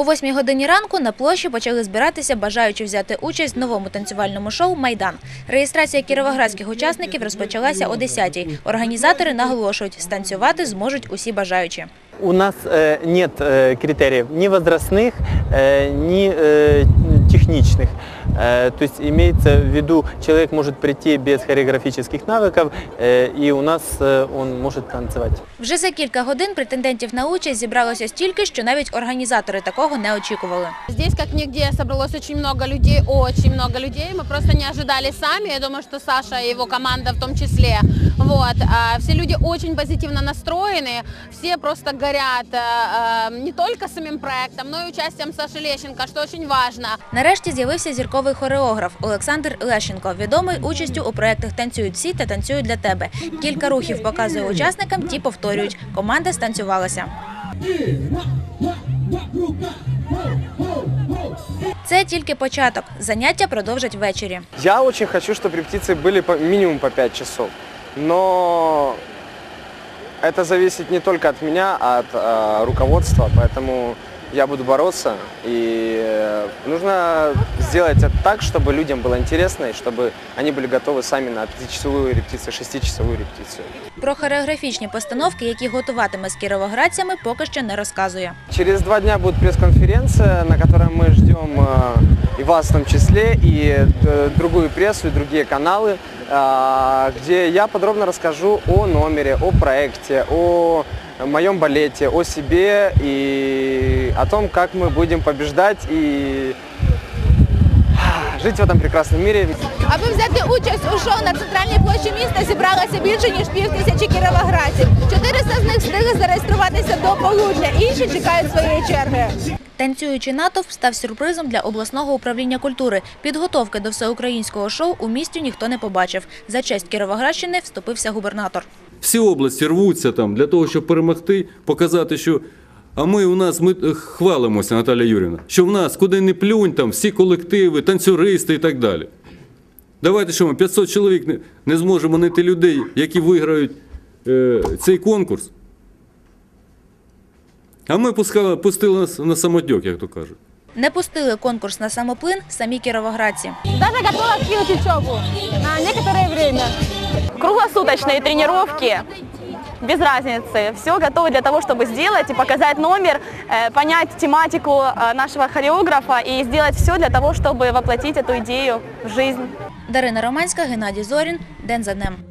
О 8 годині ранку на площі почали збиратися бажаючи взяти участь в новому танцювальному шоу Майдан. Реєстрація кіровоградських учасників розпочалася о 10-й. Організатори наголошують, станцювати зможуть усі бажаючі. У нас э, нет э, критериев ни возрастных, э, ни э, техничных. Э, то есть имеется в виду, человек может прийти без хореографических навыков, э, и у нас э, он может танцевать. Вже за кілька годин претендентів на участь зібралося стільки, що навіть організатори такого не очікували. Здесь как нигде собралось очень много людей, очень много людей. Мы просто не ожидали сами. Я думаю, что Саша и его команда в том числе. Вот. А Все люди очень позитивно настроены. Все просто горят э, э, не только самим проектом, но и участием Саши Лещенко, что очень важно. Нарешті з'явився зірковий хореограф Олександр Лещенко, відомий участю у проєктах Танцюють всі та танцюють для тебе. Кілька рухів показує учасникам, ті повторюють. Команда станцювалася. Це тільки початок. Заняття продовжать ввечері. Я очень хочу, чтобы репетиции были по, минимум по 5 часов. Но это зависит не только от меня, а от э, руководства, поэтому я буду бороться. И э, нужно сделать это так, чтобы людям было интересно, и чтобы они были готовы сами на 5-часовую репетицию, 6-часовую репетицию. Про хореографічні постановки, які готуватиме з кіровоградцями, поки що не розказує. Через два дня будет пресс-конференция, на которой мы ждем э, и вас в том числе, и э, другую прессу, и другие каналы, э, где я подробно расскажу о номере, о проекте, о моем балете, о себе и о том, как мы будем побеждать и жить в этом прекрасном мире. Аби взяти участь у шоу на центральній площі міста зібралося більше ніж пів тисячі кіровоградців. 400 з них встигли зареєструватися до полудня, інші чекають своєї черги. Танцюючий натовп став сюрпризом для обласного управління культури. Підготовки до всеукраїнського шоу у місті ніхто не побачив. За честь Кіровоградщини вступився губернатор. Всі області рвуться там для того, щоб перемогти, показати, що. А ми у нас ми е, хвалимося, Наталя Юрівна, що в нас куди не плюнь, там всі колективи, танцюристи і так далі. Давайте що ми 500 чоловік не, не зможемо знайти людей, які виграють е, цей конкурс. А ми пускали, пустили нас на самотьок, як то кажуть. Не пустили конкурс на самоплин самі кіровоградці. Даже готова кинуть учебу на некоторое время. круглосуточные тренировки, без разницы. Все готово для того, чтобы сделать и показать номер, э, понять тематику э, нашего хореографа и сделать все для того, чтобы воплотить эту идею в жизнь. Дарина Романська, Геннадій Зорін. День за днем.